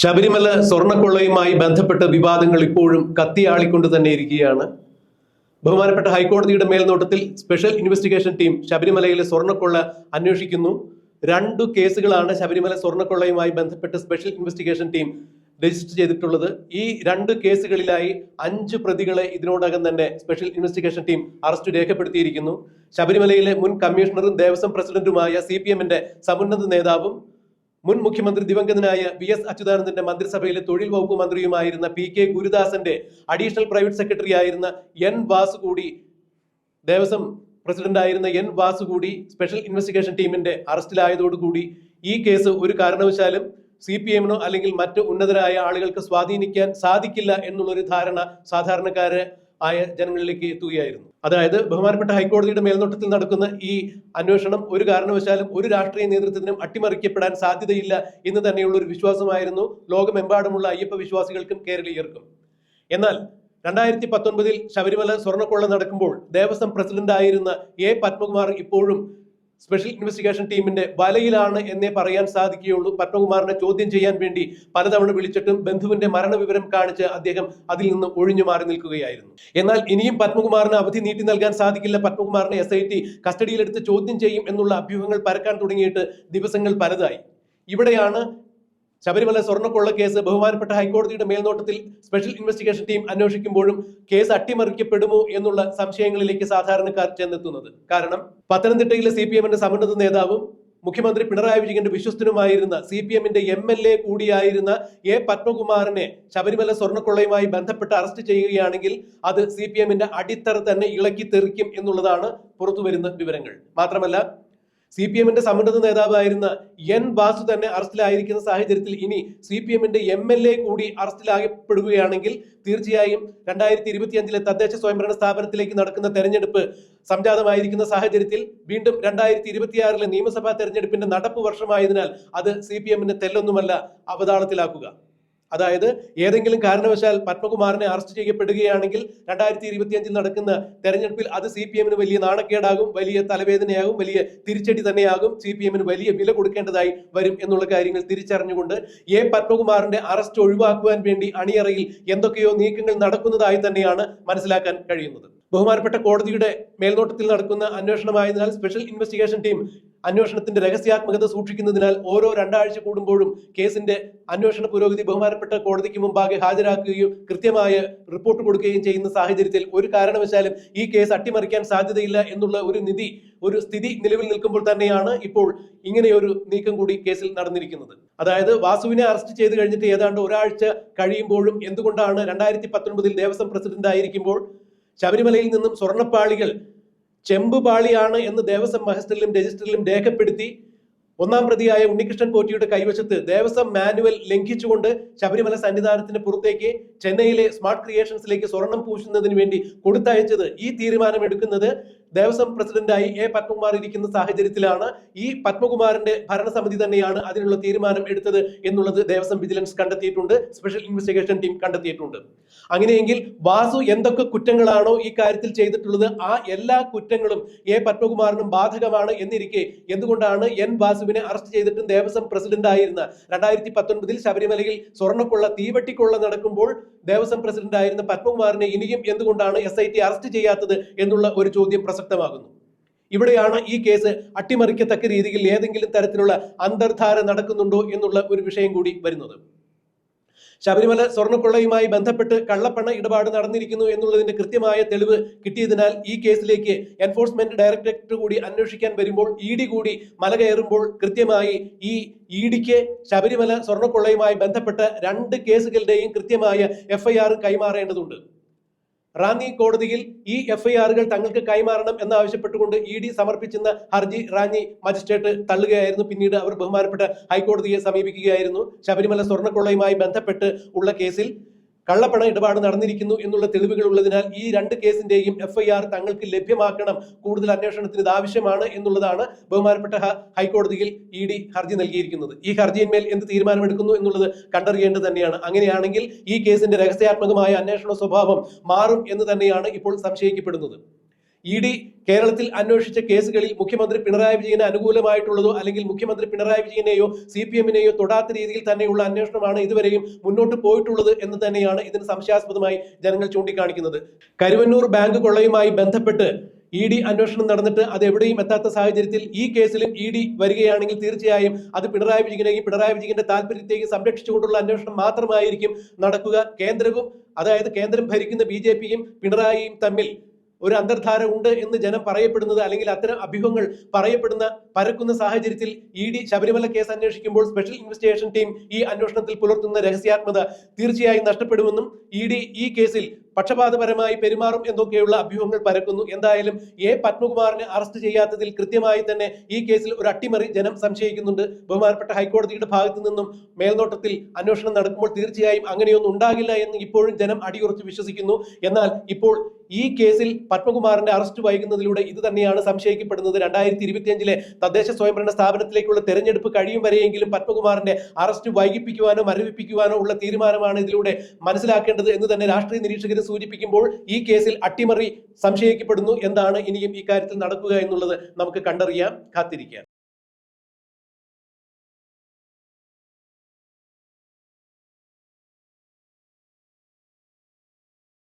ശബരിമല സ്വർണക്കൊള്ളയുമായി ബന്ധപ്പെട്ട വിവാദങ്ങൾ ഇപ്പോഴും കത്തിയാളിക്കൊണ്ട് തന്നെ ഇരിക്കുകയാണ്. ബഹുമാനപ്പെട്ട ഹൈക്കോടതിയുടെ മേൽനോട്ടത്തിൽ സ്പെഷ്യൽ ഇൻവെസ്റ്റിഗേഷൻ ടീം ശബരിമലയിലെ സ്വർണക്കൊള്ള അന്വേഷിക്കുന്നു. രണ്ടു കേസുകളാണ് ശബരിമല സ്വർണക്കൊള്ളയുമായി ബന്ധപ്പെട്ട് സ്പെഷ്യൽ ഇൻവെസ്റ്റിഗേഷൻ ടീം രജിസ്റ്റർ ചെയ്തിട്ടുള്ളത്. ഈ രണ്ട് കേസുകളിലായി അഞ്ച് പ്രതികളെ ഇതിനോടകം തന്നെ സ്പെഷ്യൽ ഇൻവെസ്റ്റിഗേഷൻ ടീം അറസ്റ്റ് രേഖപ്പെടുത്തിയിരിക്കുന്നു. ശബരിമലയിലെ മുൻ കമ്മീഷണറും ദേവസ്വം പ്രസിഡന്റുമായ സി പി എമ്മിന്റെ സമുന്നത നേതാവും മുൻ മുഖ്യമന്ത്രി ദിവംഗതനായ വി എസ് അച്യുതാനന്ദന്റെ മന്ത്രിസഭയിലെ തൊഴിൽ വകുപ്പ് മന്ത്രിയുമായിരുന്ന പി കെ ഗുരുദാസന്റെ അഡീഷണൽ പ്രൈവറ്റ് സെക്രട്ടറി ആയിരുന്ന എൻ വാസു കൂടി ദേവസ്വം പ്രസിഡന്റ് ആയിരുന്ന എൻ വാസു കൂടി സ്പെഷ്യൽ ഇൻവെസ്റ്റിഗേഷൻ ടീമിന്റെ അറസ്റ്റിലായതോടുകൂടി ഈ കേസ് ഒരു കാരണവശാലും സി പി എമ്മിനോ അല്ലെങ്കിൽ മറ്റ് ഉന്നതരായ ആളുകൾക്ക് സ്വാധീനിക്കാൻ സാധിക്കില്ല എന്നുള്ളൊരു ധാരണ സാധാരണക്കാര് ആയ ജനങ്ങളിലേക്ക് എത്തുകയായിരുന്നു. അതായത് ബഹുമാനപ്പെട്ട ഹൈക്കോടതിയുടെ മേൽനോട്ടത്തിൽ നടക്കുന്ന ഈ അന്വേഷണം ഒരു കാരണവശാലും ഒരു രാഷ്ട്രീയ നേതൃത്വത്തിനും അട്ടിമറിക്കപ്പെടാൻ സാധ്യതയില്ല എന്ന് തന്നെയുള്ള ഒരു വിശ്വാസമായിരുന്നു ലോകമെമ്പാടുമുള്ള അയ്യപ്പ വിശ്വാസികൾക്കും കേരളീയർക്കും. എന്നാൽ രണ്ടായിരത്തി പത്തൊൻപതിൽ ശബരിമല സ്വർണക്കൊള്ള നടക്കുമ്പോൾ ദേവസ്വം പ്രസിഡന്റ് ആയിരുന്ന എ പത്മകുമാർ ഇപ്പോഴും സ്പെഷ്യൽ ഇൻവെസ്റ്റിഗേഷൻ ടീമിന്റെ വലയിലാണ് എന്നേ പറയാൻ സാധിക്കുകയുള്ളൂ. പത്മകുമാറിനെ ചോദ്യം ചെയ്യാൻ വേണ്ടി പലതവണ വിളിച്ചിട്ടും ബന്ധുവിന്റെ മരണവിവരം കാണിച്ച് അദ്ദേഹം അതിൽ നിന്ന് ഒഴിഞ്ഞു മാറി നിൽക്കുകയായിരുന്നു. എന്നാൽ ഇനിയും പത്മകുമാറിന് അവധി നീട്ടി നൽകാൻ സാധിക്കില്ല. പത്മകുമാറിനെ എസ് ഐ ടി കസ്റ്റഡിയിലെടുത്ത് ചോദ്യം ചെയ്യും എന്നുള്ള അഭ്യൂഹങ്ങൾ പരക്കാൻ തുടങ്ങിയിട്ട് ദിവസങ്ങൾ പലതായി. ഇവിടെയാണ് ശബരിമല സ്വർണക്കൊള്ള കേസ് ബഹുമാനപ്പെട്ട ഹൈക്കോടതിയുടെ മേൽനോട്ടത്തിൽ സ്പെഷ്യൽ ഇൻവെസ്റ്റിഗേഷൻ ടീം അന്വേഷിക്കുമ്പോഴും കേസ് അട്ടിമറിക്കപ്പെടുമോ എന്നുള്ള സംശയങ്ങളിലേക്ക് സാധാരണക്കാർ ചെന്നെത്തുന്നത്. കാരണം പത്തനംതിട്ടയിലെ സി പി എമ്മിന്റെ സമുന്നത നേതാവും മുഖ്യമന്ത്രി പിണറായി വിജയന്റെ വിശ്വസ്തനുമായിരുന്ന സി പി എമ്മിന്റെ എം എൽ എ കൂടിയായിരുന്ന എ പത്മകുമാറിനെ ശബരിമല സ്വർണക്കൊള്ളയുമായി ബന്ധപ്പെട്ട് അറസ്റ്റ് ചെയ്യുകയാണെങ്കിൽ അത് സി പി എമ്മിന്റെ അടിത്തറ തന്നെ ഇളക്കി തെറിക്കും എന്നുള്ളതാണ് പുറത്തുവരുന്ന വിവരങ്ങൾ. മാത്രമല്ല സി പി എമ്മിന്റെ സമുന്നത നേതാവായിരുന്ന എൻ വാസു തന്നെ അറസ്റ്റിലായിരിക്കുന്ന സാഹചര്യത്തിൽ ഇനി സി പി എമ്മിന്റെ എം എൽ എ കൂടി അറസ്റ്റിലാകപ്പെടുകയാണെങ്കിൽ തീർച്ചയായും രണ്ടായിരത്തി ഇരുപത്തിയഞ്ചിലെ തദ്ദേശ സ്വയംഭരണ സ്ഥാപനത്തിലേക്ക് നടക്കുന്ന തെരഞ്ഞെടുപ്പ് സംജാതമായിരിക്കുന്ന സാഹചര്യത്തിൽ വീണ്ടും രണ്ടായിരത്തി ഇരുപത്തിയാറിലെ നിയമസഭാ തെരഞ്ഞെടുപ്പിന്റെ നടപ്പ് വർഷമായതിനാൽ അത് സി പി എമ്മിന്റെ തെല്ലൊന്നുമല്ല അവതാളത്തിലാക്കുക. അതായത് ഏതെങ്കിലും കാരണവശാൽ പത്മകുമാറിനെ അറസ്റ്റ് ചെയ്യപ്പെടുകയാണെങ്കിൽ രണ്ടായിരത്തി ഇരുപത്തിയഞ്ചിൽ നടക്കുന്ന തെരഞ്ഞെടുപ്പിൽ അത് സി പി എമ്മിന് വലിയ നാണക്കേടാകും വലിയ തലവേദനയാകും വലിയ തിരിച്ചടി തന്നെയാകും സി പി എമ്മിന് വലിയ വില കൊടുക്കേണ്ടതായി വരും എന്നുള്ള കാര്യങ്ങൾ തിരിച്ചറിഞ്ഞുകൊണ്ട് എ പത്മകുമാറിന്റെ അറസ്റ്റ് ഒഴിവാക്കുവാൻ വേണ്ടി അണിയറയിൽ എന്തൊക്കെയോ നീക്കങ്ങൾ നടക്കുന്നതായി തന്നെയാണ് മനസ്സിലാക്കാൻ കഴിയുന്നത്. ബഹുമാനപ്പെട്ട കോടതിയുടെ മേൽനോട്ടത്തിൽ നടക്കുന്ന അന്വേഷണമായതിനാൽ സ്പെഷ്യൽ ഇൻവെസ്റ്റിഗേഷൻ ടീം അന്വേഷണത്തിന്റെ രഹസ്യാത്മകത സൂക്ഷിക്കുന്നതിനാൽ ഓരോ രണ്ടാഴ്ച കൂടുമ്പോഴും കേസിന്റെ അന്വേഷണ പുരോഗതി ബഹുമാനപ്പെട്ട കോടതിക്ക് മുമ്പാകെ ഹാജരാക്കുകയും കൃത്യമായ റിപ്പോർട്ട് കൊടുക്കുകയും ചെയ്യുന്ന സാഹചര്യത്തിൽ ഒരു കാരണവശാലും ഈ കേസ് അട്ടിമറിക്കാൻ സാധ്യതയില്ല എന്നുള്ള ഒരു നിധി ഒരു സ്ഥിതി നിലവിൽ നിൽക്കുമ്പോൾ തന്നെയാണ് ഇപ്പോൾ ഇങ്ങനെയൊരു നീക്കം കൂടി കേസിൽ നടന്നിരിക്കുന്നത്. അതായത് വാസുവിനെ അറസ്റ്റ് ചെയ്ത് കഴിഞ്ഞിട്ട് ഏതാണ്ട് ഒരാഴ്ച കഴിയുമ്പോഴും എന്തുകൊണ്ടാണ് രണ്ടായിരത്തി പത്തൊൻപതിൽ ദേവസ്വം പ്രസിഡന്റ് ആയിരിക്കുമ്പോൾ ശബരിമലയിൽ നിന്നും സ്വർണപ്പാളികൾ ചെമ്പുപാളിയാണ് എന്ന് ദേവസ്വം മഹസ്റ്ററിലും രജിസ്റ്ററിലും രേഖപ്പെടുത്തി ഒന്നാം പ്രതിയായ ഉണ്ണികൃഷ്ണൻ പോറ്റിയുടെ കൈവശത്ത് ദേവസ്വം മാനുവൽ ലംഘിച്ചുകൊണ്ട് ശബരിമല സന്നിധാനത്തിന് പുറത്തേക്ക് ചെന്നൈയിലെ സ്മാർട്ട് ക്രിയേഷൻസിലേക്ക് സ്വർണം പൂശുന്നതിന് വേണ്ടി കൊടുത്തയച്ചത് ഈ തീരുമാനം എടുക്കുന്നത് ദേവസ്വം പ്രസിഡന്റായി എ പത്മകുമാർ ഇരിക്കുന്ന സാഹചര്യത്തിലാണ് ഈ പത്മകുമാറിന്റെ ഭരണസമിതി തന്നെയാണ് അതിനുള്ള തീരുമാനം എടുത്തത് എന്നുള്ളത് ദേവസ്വം വിജിലൻസ് കണ്ടെത്തിയിട്ടുണ്ട്. സ്പെഷ്യൽ ഇൻവെസ്റ്റിഗേഷൻ ടീം കണ്ടെത്തിയിട്ടുണ്ട്. അങ്ങനെയെങ്കിൽ വാസു എന്തൊക്കെ കുറ്റങ്ങളാണോ ഈ കാര്യത്തിൽ ചെയ്തിട്ടുള്ളത്? ആ എല്ലാ കുറ്റങ്ങളും എ പത്മകുമാറിനും ബാധകമാണ് എന്നിരിക്കെ. എന്തുകൊണ്ടാണ് എൻ വാസുവിനെ അറസ്റ്റ് ചെയ്തിട്ടും ദേവസ്വം പ്രസിഡന്റ് ആയിരുന്ന രണ്ടായിരത്തി പത്തൊൻപതിൽ ശബരിമലയിൽ സ്വർണക്കൊള്ള തീവട്ടിക്കൊള്ള നടക്കുമ്പോൾ ദേവസ്വം പ്രസിഡന്റ് ആയിരുന്ന പത്മകുമാറിനെ ഇനിയും എന്തുകൊണ്ടാണ് എസ് അറസ്റ്റ് ചെയ്യാത്തത് എന്നുള്ള ഒരു ചോദ്യം പ്രസക്തമാകുന്നു. ഇവിടെയാണ് ഈ കേസ് അട്ടിമറിക്കത്തക്ക രീതിയിൽ ഏതെങ്കിലും തരത്തിലുള്ള അന്തർധാര നടക്കുന്നുണ്ടോ എന്നുള്ള ഒരു വിഷയം കൂടി വരുന്നത്. ശബരിമല സ്വർണക്കൊള്ളയുമായി ബന്ധപ്പെട്ട് കള്ളപ്പണ ഇടപാട് നടന്നിരിക്കുന്നു എന്നുള്ളതിന്റെ കൃത്യമായ തെളിവ് കിട്ടിയതിനാൽ ഈ കേസിലേക്ക് എൻഫോഴ്സ്മെന്റ് ഡയറക്ടറേറ്റ് കൂടി അന്വേഷിക്കാൻ വരുമ്പോൾ ഇ ഡി കൂടി മല കയറുമ്പോൾ കൃത്യമായി ഈ ഇ ഡിക്ക് ശബരിമല സ്വർണക്കൊള്ളയുമായി ബന്ധപ്പെട്ട രണ്ട് കേസുകളുടെയും കൃത്യമായ എഫ്ഐആർ കൈമാറേണ്ടതുണ്ട്. റാന്നി കോടതിയിൽ ഈ എഫ്ഐആറുകൾ തങ്ങൾക്ക് കൈമാറണം എന്നാവശ്യപ്പെട്ടുകൊണ്ട് ഇ ഡി സമർപ്പിച്ചിരുന്ന ഹർജി റാന്നി മജിസ്ട്രേറ്റ് തള്ളുകയായിരുന്നു. പിന്നീട് അവർ ബഹുമാനപ്പെട്ട ഹൈക്കോടതിയെ സമീപിക്കുകയായിരുന്നു. ശബരിമല സ്വർണക്കൊള്ളയുമായി ബന്ധപ്പെട്ട് ഉള്ള കേസിൽ കള്ളപ്പണ ഇടപാട് നടന്നിരിക്കുന്നു എന്നുള്ള തെളിവുകൾ ഉള്ളതിനാൽ ഈ രണ്ട് കേസിന്റെയും എഫ്ഐആർ തങ്ങൾക്ക് ലഭ്യമാക്കണം. കൂടുതൽ അന്വേഷണത്തിന് ഇത് ആവശ്യമാണ് എന്നുള്ളതാണ് ബഹുമാനപ്പെട്ട ഹൈക്കോടതിയിൽ ഇ ഡി ഹർജി നൽകിയിരിക്കുന്നത്. ഈ ഹർജിയിന്മേൽ എന്ത് തീരുമാനമെടുക്കുന്നു എന്നുള്ളത് കണ്ടറിയേണ്ടത് തന്നെയാണ്. അങ്ങനെയാണെങ്കിൽ ഈ കേസിന്റെ രഹസ്യാത്മകമായ അന്വേഷണ സ്വഭാവം മാറും എന്ന് തന്നെയാണ് ഇപ്പോൾ സംശയിക്കപ്പെടുന്നത്. ഇ ഡി കേരളത്തിൽ അന്വേഷിച്ച കേസുകളിൽ മുഖ്യമന്ത്രി പിണറായി വിജയന് അനുകൂലമായിട്ടുള്ളതോ അല്ലെങ്കിൽ മുഖ്യമന്ത്രി പിണറായി വിജയനെയോ സി പി എമ്മിനെയോ തൊടാത്ത രീതിയിൽ തന്നെയുള്ള അന്വേഷണമാണ് ഇതുവരെയും മുന്നോട്ട് പോയിട്ടുള്ളത് എന്ന് തന്നെയാണ് ഇതിന് സംശയാസ്പദമായി ജനങ്ങൾ ചൂണ്ടിക്കാണിക്കുന്നത്. കരുവന്നൂർ ബാങ്ക് കൊള്ളയുമായി ബന്ധപ്പെട്ട് ഇ ഡി അന്വേഷണം നടന്നിട്ട് അത് എവിടെയും എത്താത്ത സാഹചര്യത്തിൽ ഈ കേസിലും ഇ ഡി വരികയാണെങ്കിൽ തീർച്ചയായും അത് പിണറായി വിജയനെയും പിണറായി വിജയന്റെ താല്പര്യത്തെയും സംരക്ഷിച്ചുകൊണ്ടുള്ള അന്വേഷണം മാത്രമായിരിക്കും നടക്കുക. കേന്ദ്രവും അതായത് കേന്ദ്രം ഭരിക്കുന്ന ബി പിണറായിയും തമ്മിൽ ഒരു അന്തർധാര ഉണ്ട് എന്ന് ജനം പറയപ്പെടുന്നത് അല്ലെങ്കിൽ അത്തരം അഭ്യൂഹങ്ങൾ പറയപ്പെടുന്ന പരക്കുന്ന സാഹചര്യത്തിൽ ഇ ഡി ശബരിമല കേസ് അന്വേഷിക്കുമ്പോൾ സ്പെഷ്യൽ ഇൻവെസ്റ്റിഗേഷൻ ടീം ഈ അന്വേഷണത്തിൽ പുലർത്തുന്ന രഹസ്യാത്മത തീർച്ചയായും നഷ്ടപ്പെടുമെന്നും ഇ ഡി ഈ കേസിൽ പക്ഷപാതപരമായി പെരുമാറും എന്നൊക്കെയുള്ള അഭ്യൂഹങ്ങൾ പരക്കുന്നു. എന്തായാലും എ പത്മകുമാറിനെ അറസ്റ്റ് ചെയ്യാത്തതിൽ കൃത്യമായി തന്നെ ഈ കേസിൽ ഒരു അട്ടിമറി ജനം സംശയിക്കുന്നുണ്ട്. ബഹുമാനപ്പെട്ട ഹൈക്കോടതിയുടെ ഭാഗത്തു നിന്നും മേൽനോട്ടത്തിൽ അന്വേഷണം നടക്കുമ്പോൾ തീർച്ചയായും അങ്ങനെയൊന്നും ഉണ്ടാകില്ല എന്ന് ഇപ്പോഴും ജനം അടിയുറച്ച് വിശ്വസിക്കുന്നു. എന്നാൽ ഇപ്പോൾ ഈ കേസിൽ പത്മകുമാറിന്റെ അറസ്റ്റ് വൈകുന്നതിലൂടെ ഇത് തന്നെയാണ് സംശയിക്കപ്പെടുന്നത്. രണ്ടായിരത്തി ഇരുപത്തിയഞ്ചിലെ തദ്ദേശ സ്വയംഭരണ സ്ഥാപനത്തിലേക്കുള്ള തെരഞ്ഞെടുപ്പ് കഴിയും വരെയെങ്കിലും പത്മകുമാറിന്റെ അറസ്റ്റ് വൈകിപ്പിക്കുവാനോ മരവിപ്പിക്കുവാനോ ഉള്ള തീരുമാനമാണ് ഇതിലൂടെ മനസ്സിലാക്കേണ്ടത് എന്ന് തന്നെ രാഷ്ട്രീയ നിരീക്ഷകർ സൂചിപ്പിക്കുമ്പോൾ ഈ കേസിൽ അട്ടിമറി സംശയിക്കപ്പെടുന്നു. എന്താണ് ഇനിയും ഇക്കാര്യത്തിൽ കാര്യത്തിൽ നടക്കുക എന്നുള്ളത് നമുക്ക് കണ്ടറിയാം കാത്തിരിക്കാം